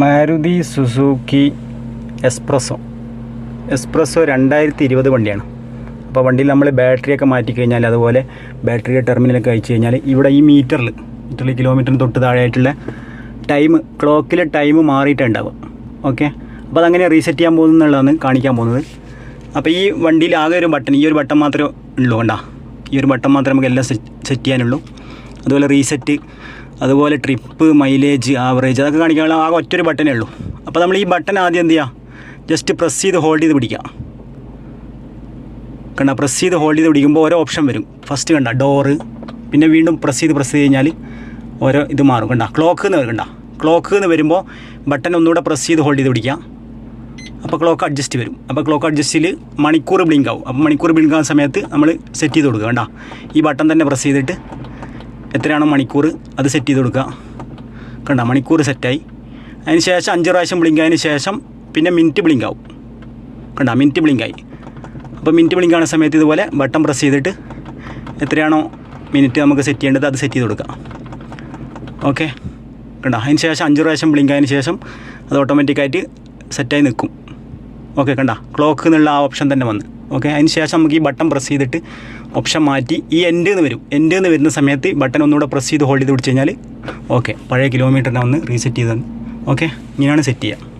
Maruti Suzuki espresso. Espresso രണ്ടായിരത്തി ഇരുപത് വണ്ടിയാണ്. അപ്പോൾ വണ്ടിയിൽ നമ്മൾ ബാറ്ററിയൊക്കെ മാറ്റി കഴിഞ്ഞാൽ അതുപോലെ ബാറ്ററിയുടെ ടെർമിനലൊക്കെ അയച്ചു കഴിഞ്ഞാൽ ഇവിടെ ഈ മീറ്ററിൽ മീറ്ററിൽ കിലോമീറ്ററിന് തൊട്ട് താഴെയായിട്ടുള്ള ടൈം ക്ലോക്കിലെ ടൈം മാറിയിട്ടുണ്ടാവും ഓക്കെ അപ്പോൾ അതങ്ങനെ റീസെറ്റ് ചെയ്യാൻ പോകുന്നുള്ളതാണ് കാണിക്കാൻ പോകുന്നത്. അപ്പോൾ ഈ വണ്ടിയിൽ ആകെ ഒരു ബട്ടൺ ഈ ഒരു ബട്ടൺ മാത്രമേ ഉള്ളൂ കണ്ടാ. ഈ ഒരു ബട്ടൺ മാത്രമേ നമുക്ക് എല്ലാം സെറ്റ് ചെയ്യാനുള്ളൂ. അതുപോലെ റീസെറ്റ് അതുപോലെ ട്രിപ്പ് മൈലേജ് ആവറേജ് അതൊക്കെ കാണിക്കാനുള്ള ആ ഒറ്റൊരു ബട്ടനേ ഉള്ളൂ. അപ്പോൾ നമ്മൾ ഈ ബട്ടൺ ആദ്യം എന്ത് ചെയ്യുക ജസ്റ്റ് പ്രസ് ചെയ്ത് ഹോൾഡ് ചെയ്ത് പിടിക്കുക കണ്ട? പ്രസ് ചെയ്ത് ഹോൾഡ് ചെയ്ത് പിടിക്കുമ്പോൾ ഓരോ ഓപ്ഷൻ വരും. ഫസ്റ്റ് കണ്ട? ഡോറ് പിന്നെ വീണ്ടും പ്രസ് ചെയ്ത് പ്രസ് ചെയ്ത് കഴിഞ്ഞാൽ ഓരോ ഇത് മാറും. കണ്ട? ക്ലോക്ക് എന്ന് വരും കണ്ട? ക്ലോക്ക് എന്ന് വരുമ്പോൾ ബട്ടൺ ഒന്നുകൂടെ പ്രസ് ചെയ്ത് ഹോൾഡ് ചെയ്ത് പിടിക്കുക അപ്പോൾ ക്ലോക്ക് അഡ്ജസ്റ്റ് വരും. അപ്പോൾ ക്ലോക്ക് അഡ്ജസ്റ്റിൽ മണിക്കൂർ ബ്ലിങ്ക് ആവും. അപ്പോൾ മണിക്കൂർ ബ്ലിങ്ക് ആവുന്ന സമയത്ത് നമ്മൾ സെറ്റ് ചെയ്ത് കൊടുക്കുക. കണ്ട? ഈ ബട്ടൺ തന്നെ പ്രസ് ചെയ്തിട്ട് എത്രയാണോ മണിക്കൂർ അത് സെറ്റ് ചെയ്ത് കൊടുക്കുക. കണ്ട മണിക്കൂർ സെറ്റായി അതിന് ശേഷം അഞ്ച് പ്രാവശ്യം ബ്ലിങ്ക് ആയതിന് ശേഷം പിന്നെ മിനിറ്റ് ബ്ലിങ്ക് ആവും. കണ്ട മിനിറ്റ് ബ്ലിങ്ക് ആയി. അപ്പോൾ മിനിറ്റ് ബ്ലിങ്ക് ആവുന്ന സമയത്ത് ഇതുപോലെ ബട്ടൺ പ്രസ് ചെയ്തിട്ട് എത്രയാണോ മിനിറ്റ് നമുക്ക് സെറ്റ് ചെയ്യേണ്ടത് അത് സെറ്റ് ചെയ്ത് കൊടുക്കുക. ഓക്കെ കണ്ട അതിന് ശേഷം അഞ്ച് പ്രാവശ്യം ബ്ലിങ്ക് ആയതിന് ശേഷം അത് ഓട്ടോമാറ്റിക്കായിട്ട് സെറ്റായി നിൽക്കും. ഓക്കെ കണ്ട ക്ലോക്ക് എന്നുള്ള ആ ഓപ്ഷൻ തന്നെ വന്ന്. ഓക്കെ അതിന് ശേഷം നമുക്ക് ഈ ബട്ടൺ പ്രസ് ചെയ്തിട്ട് ഓപ്ഷൻ മാറ്റി ഈ എൻഡ് എന്ന് വരും. എൻഡ് എന്ന് വരുന്ന സമയത്ത് ബട്ടൺ ഒന്നുകൂടെ പ്രസ് ചെയ്ത് ഹോൾഡ് ചെയ്ത് പിടിച്ച് കഴിഞ്ഞാൽ ഓക്കെ പഴയ കിലോമീറ്ററിനെ ഒന്ന് റീസെറ്റ് ചെയ്ത് ഓക്കെ ഇങ്ങനെയാണ് സെറ്റ് ചെയ്യുക.